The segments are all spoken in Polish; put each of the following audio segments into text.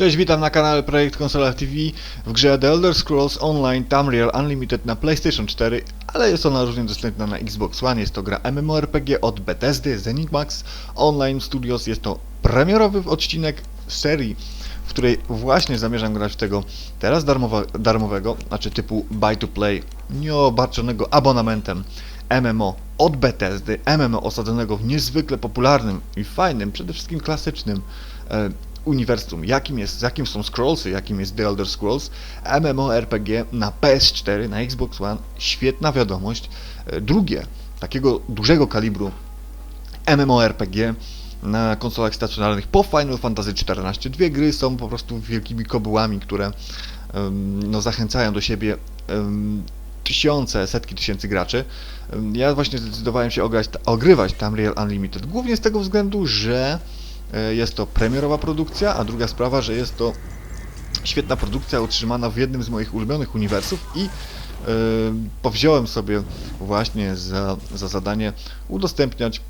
Cześć, witam na kanale Projekt Konsola TV w grze The Elder Scrolls Online Tamriel Unlimited na PlayStation 4, ale jest ona również dostępna na Xbox One. Jest to gra MMORPG od Bethesdy z Enigmax Online Studios. Jest to premierowy odcinek serii, w której właśnie zamierzam grać w tego teraz darmowa, darmowego, znaczy typu buy to play, nieobarczonego abonamentem MMO od Bethesdy, MMO osadzonego w niezwykle popularnym i fajnym, przede wszystkim klasycznym e, uniwersum, jakim jest, jakim są Scrollsy, jakim jest The Elder Scrolls, MMORPG na PS4, na Xbox One, świetna wiadomość. E, Drugie, takiego dużego kalibru MMORPG na konsolach stacjonarnych po Final Fantasy XIV. Dwie gry są po prostu wielkimi kobyłami, które no, zachęcają do siebie tysiące, setki tysięcy graczy. Ja właśnie zdecydowałem się ograć, ogrywać Tamriel Unlimited, głównie z tego względu, że jest to premierowa produkcja, a druga sprawa, że jest to świetna produkcja utrzymana w jednym z moich ulubionych uniwersów i e, powziąłem sobie właśnie za, za zadanie udostępniać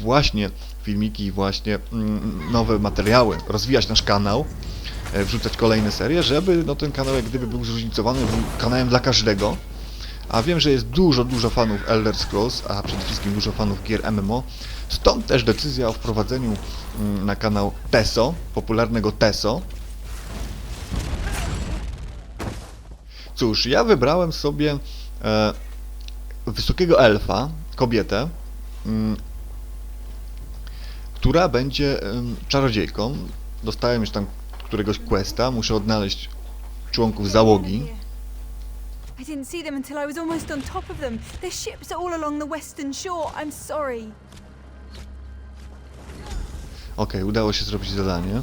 właśnie filmiki, właśnie mm, nowe materiały, rozwijać nasz kanał, e, wrzucać kolejne serie, żeby no, ten kanał jak gdyby był zróżnicowany, był kanałem dla każdego. A wiem, że jest dużo, dużo fanów Elder Scrolls, a przede wszystkim dużo fanów gier MMO. Stąd też decyzja o wprowadzeniu mm, na kanał TESO, popularnego TESO. Cóż, ja wybrałem sobie e, wysokiego elfa, kobietę, mm, która będzie em, czarodziejką. Dostałem już tam któregoś questa, muszę odnaleźć członków załogi. I didn't see them until I was almost on top of them. Their ships are all along the western shore. I'm sorry. Okej, udało się zrobić zadanie.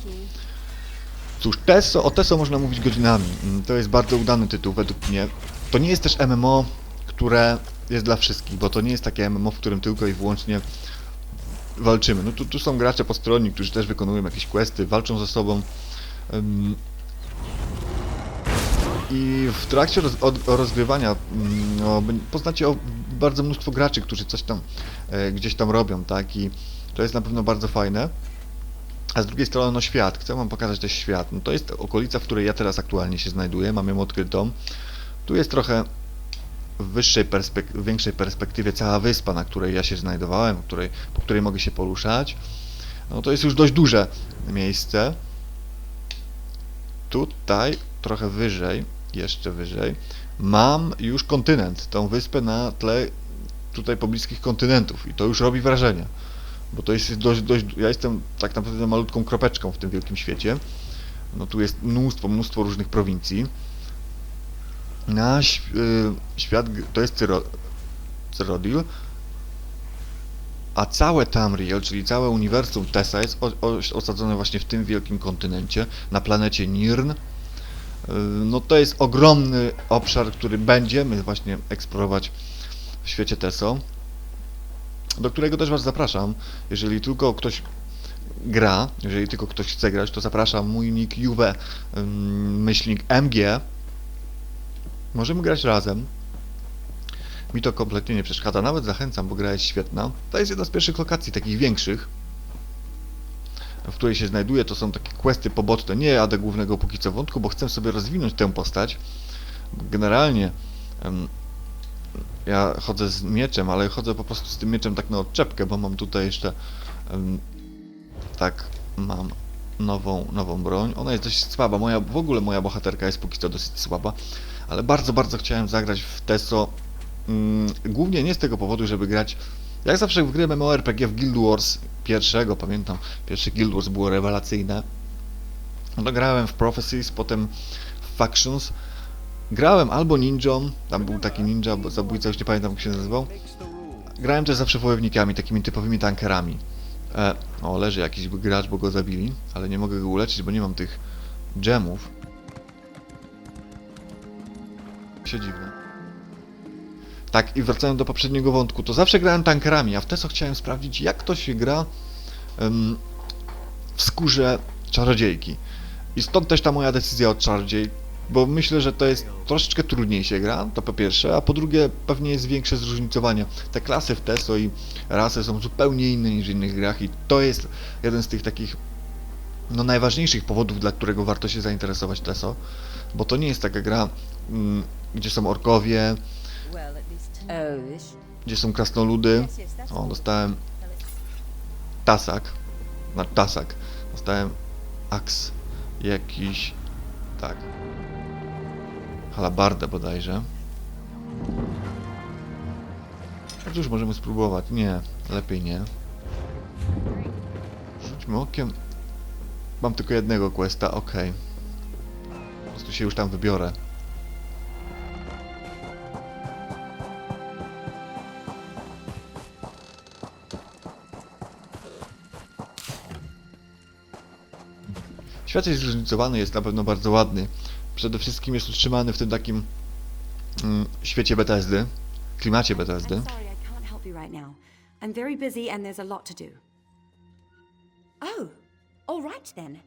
Cóż, Teso, o Teso można mówić godzinami. Mm, To jest bardzo udany tytuł według mnie. To nie jest też MMO, które jest dla wszystkich, bo to nie jest takie MMO, w którym tylko i wyłącznie walczymy. No tu, tu są gracze postronni, którzy też wykonują jakieś questy, walczą ze sobą. I w trakcie roz, od, rozgrywania mm, no, poznacie o, bardzo mnóstwo graczy, którzy coś tam e, gdzieś tam robią, tak? I to jest na pewno bardzo fajne. A z drugiej strony, no świat. Chcę wam pokazać też świat. No to jest okolica, w której ja teraz aktualnie się znajduję. Mam ją odkrytą. Tu jest trochę w wyższej perspek- w większej perspektywie cała wyspa, na której ja się znajdowałem, której, po której mogę się poruszać. No to jest już dość duże miejsce. Tutaj, trochę wyżej, jeszcze wyżej, mam już kontynent, tą wyspę na tle tutaj pobliskich kontynentów i to już robi wrażenie bo to jest dość, dość, ja jestem tak naprawdę malutką kropeczką w tym wielkim świecie. No tu jest mnóstwo, mnóstwo różnych prowincji. Na ś- y, świat, to jest Cyro, Cyrodil, a całe Tamriel, czyli całe uniwersum Tessa jest osadzone właśnie w tym wielkim kontynencie, na planecie Nirn. Y, No to jest ogromny obszar, który będziemy właśnie eksplorować w świecie Teso do którego też Was zapraszam. Jeżeli tylko ktoś gra, jeżeli tylko ktoś chce grać, to zapraszam mój nick Juve myślnik MG. Możemy grać razem. Mi to kompletnie nie przeszkadza, nawet zachęcam, bo gra jest świetna. To jest jedna z pierwszych lokacji, takich większych, w której się znajduję. To są takie questy poboczne, nie jadę głównego póki co wątku, bo chcę sobie rozwinąć tę postać. Generalnie ja chodzę z mieczem, ale chodzę po prostu z tym mieczem tak na odczepkę, bo mam tutaj jeszcze tak mam nową, nową broń. Ona jest dość słaba. Moja, w ogóle moja bohaterka jest póki co dosyć słaba, ale bardzo, bardzo chciałem zagrać w Teso. Mm, głównie nie z tego powodu, żeby grać jak zawsze w gry MMORPG w Guild Wars pierwszego, pamiętam, pierwszy Guild Wars było rewelacyjne. No grałem w Prophecies, potem w Factions. Grałem albo ninją, tam był taki ninja, bo zabójca, już nie pamiętam jak się nazywał. Grałem też zawsze wojownikami, takimi typowymi tankerami. E, o, leży jakiś gracz, bo go zabili, ale nie mogę go uleczyć, bo nie mam tych gemów. Się dziwne. Tak, i wracając do poprzedniego wątku, to zawsze grałem tankerami, a w Teso chciałem sprawdzić, jak to się gra w skórze czarodziejki. I stąd też ta moja decyzja od czarodziej, bo myślę, że to jest troszeczkę trudniej się gra, to po pierwsze, a po drugie pewnie jest większe zróżnicowanie. Te klasy w Teso i rasy są zupełnie inne niż w innych grach i to jest jeden z tych takich no, najważniejszych powodów, dla którego warto się zainteresować TESO, bo to nie jest taka gra, mm, gdzie są orkowie, Gdzie są krasnoludy. O, dostałem tasak, na tasak, dostałem aks, jakiś, tak, halabardę bodajże. No cóż, możemy spróbować. Nie, lepiej nie. Rzućmy okiem. Mam tylko jednego questa, okej. Po prostu się już tam wybiorę. Świat jest zróżnicowany, jest na pewno bardzo ładny. Przede wszystkim jest utrzymany w tym takim mm, świecie Bethesdy, klimacie Bethesdy. I'm sorry, I can't help you right now. I'm very busy and there's a lot to do. Oh, all right then.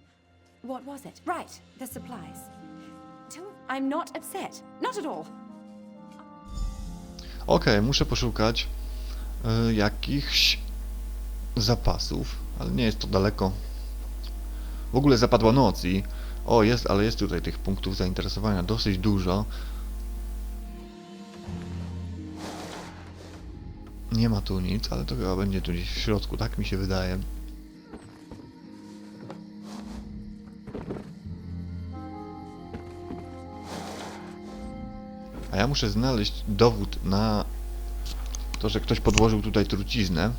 What was it? Right, the supplies. I'm not upset. Not at all. Okej, muszę poszukać y, jakichś zapasów, ale nie jest to daleko. W ogóle zapadła noc i... O, jest, ale jest tutaj tych punktów zainteresowania dosyć dużo. Nie ma tu nic, ale to chyba będzie tu gdzieś w środku, tak mi się wydaje. A ja muszę znaleźć dowód na to, że ktoś podłożył tutaj truciznę.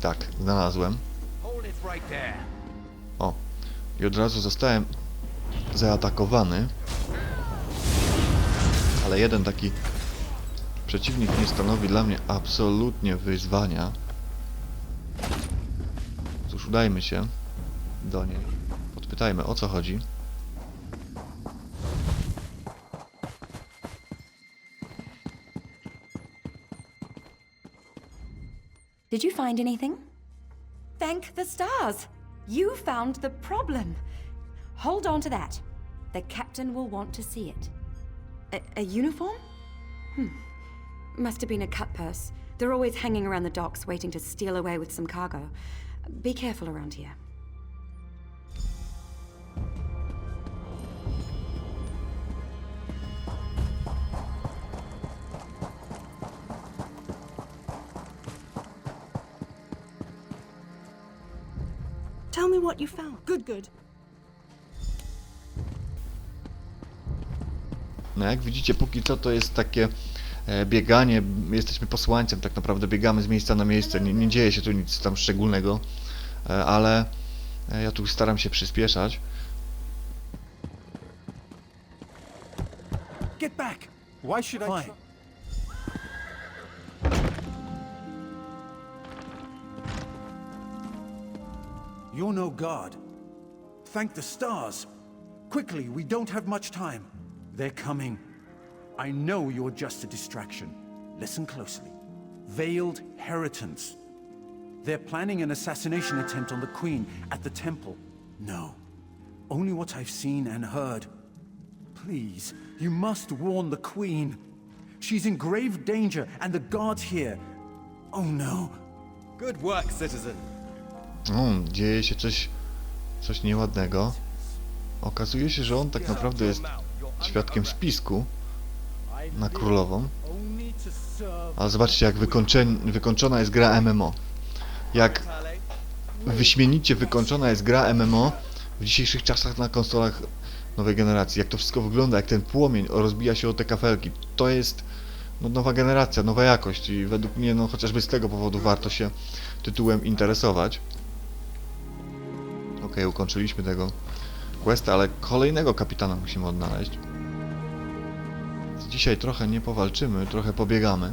Tak, znalazłem. I od razu zostałem zaatakowany. Ale jeden taki przeciwnik nie stanowi dla mnie absolutnie wyzwania. Cóż, udajmy się do niej. Podpytajmy, o co chodzi. Did you find anything? Thank the stars. You found the problem. Hold on to that. The captain will want to see it. A, a uniform? Hmm. Must have been a cut purse. They're always hanging around the docks waiting to steal away with some cargo. Be careful around here. What you found. Good, good. No jak widzicie, póki co to jest takie e, bieganie, jesteśmy posłańcem, tak naprawdę biegamy z miejsca na miejsce, nie, nie dzieje się tu nic tam szczególnego, e, ale e, ja tu staram się przyspieszać. Get back. Why should I? Fine. You're no god. Thank the stars. Quickly, we don't have much time. They're coming. I know you're just a distraction. Listen closely. Veiled Heritants. They're planning an assassination attempt on the Queen at the temple. No. Only what I've seen and heard. Please, you must warn the Queen. She's in grave danger, and the guards here. Oh no. Good work, citizen. O, dzieje się coś, coś nieładnego. Okazuje się, że on tak naprawdę jest świadkiem spisku na królową. Ale zobaczcie, jak wykończona jest gra MMO. Jak wyśmienicie wykończona jest gra MMO w dzisiejszych czasach na konsolach nowej generacji. Jak to wszystko wygląda, jak ten płomień rozbija się o te kafelki. To jest no, nowa generacja, nowa jakość i według mnie, no chociażby z tego powodu warto się tytułem interesować. Okej, ukończyliśmy tego questa, ale kolejnego kapitana musimy odnaleźć. Dzisiaj trochę nie powalczymy, trochę pobiegamy.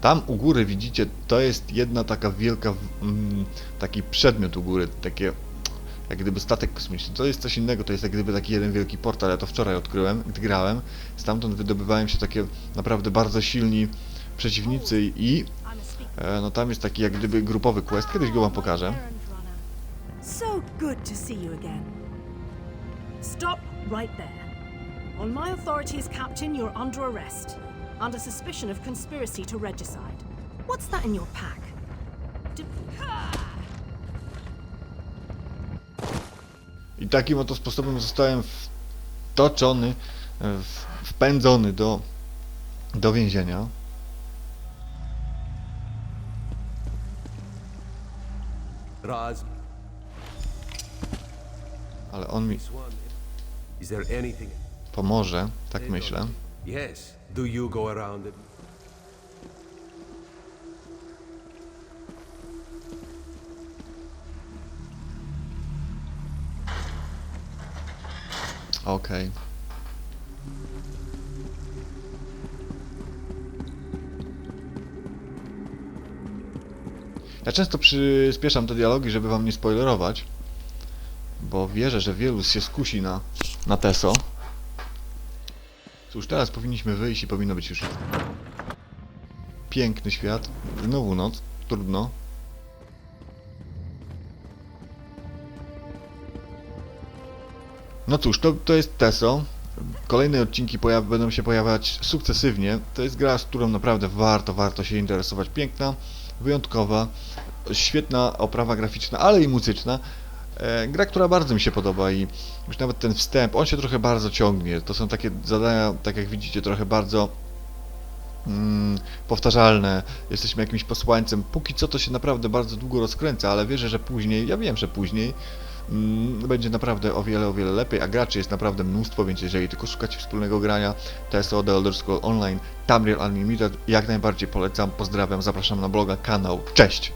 Tam u góry widzicie, to jest jedna taka wielka, mm, taki przedmiot u góry, takie jak gdyby statek kosmiczny. To jest coś innego, to jest jak gdyby taki jeden wielki portal. Ja to wczoraj odkryłem, gdy grałem. Stamtąd wydobywają się takie naprawdę bardzo silni przeciwnicy i e, no tam jest taki jak gdyby grupowy quest. Kiedyś go wam pokażę. So good to see you again. Stop right there. On my authority as captain, you're under arrest. under suspicion of conspiracy to regicide. What's that in your pack? D- I takim oto sposobem zostałem wtoczony, wpędzony do, do więzienia. Raz, Ale on mi pomoże, tak myślę. Yes. Do you go around Okej. Ja często przyspieszam te dialogi, żeby wam nie spoilerować, bo wierzę, że wielu się skusi na, na Teso. Cóż, teraz powinniśmy wyjść i powinno być już piękny świat. Znowu noc, trudno. No cóż, to, to jest Teso. Kolejne odcinki będą się pojawiać sukcesywnie. To jest gra, z którą naprawdę warto, warto się interesować. Piękna, wyjątkowa, świetna oprawa graficzna, ale i muzyczna. E, gra, która bardzo mi się podoba i już nawet ten wstęp, on się trochę bardzo ciągnie. To są takie zadania, tak jak widzicie, trochę bardzo mm, powtarzalne. Jesteśmy jakimś posłańcem. Póki co to się naprawdę bardzo długo rozkręca, ale wierzę, że później, ja wiem, że później będzie naprawdę o wiele, o wiele lepiej, a graczy jest naprawdę mnóstwo, więc jeżeli tylko szukacie wspólnego grania, TSO The Elder Scrolls Online, Tamriel Unlimited, jak najbardziej polecam, pozdrawiam, zapraszam na bloga, kanał, cześć!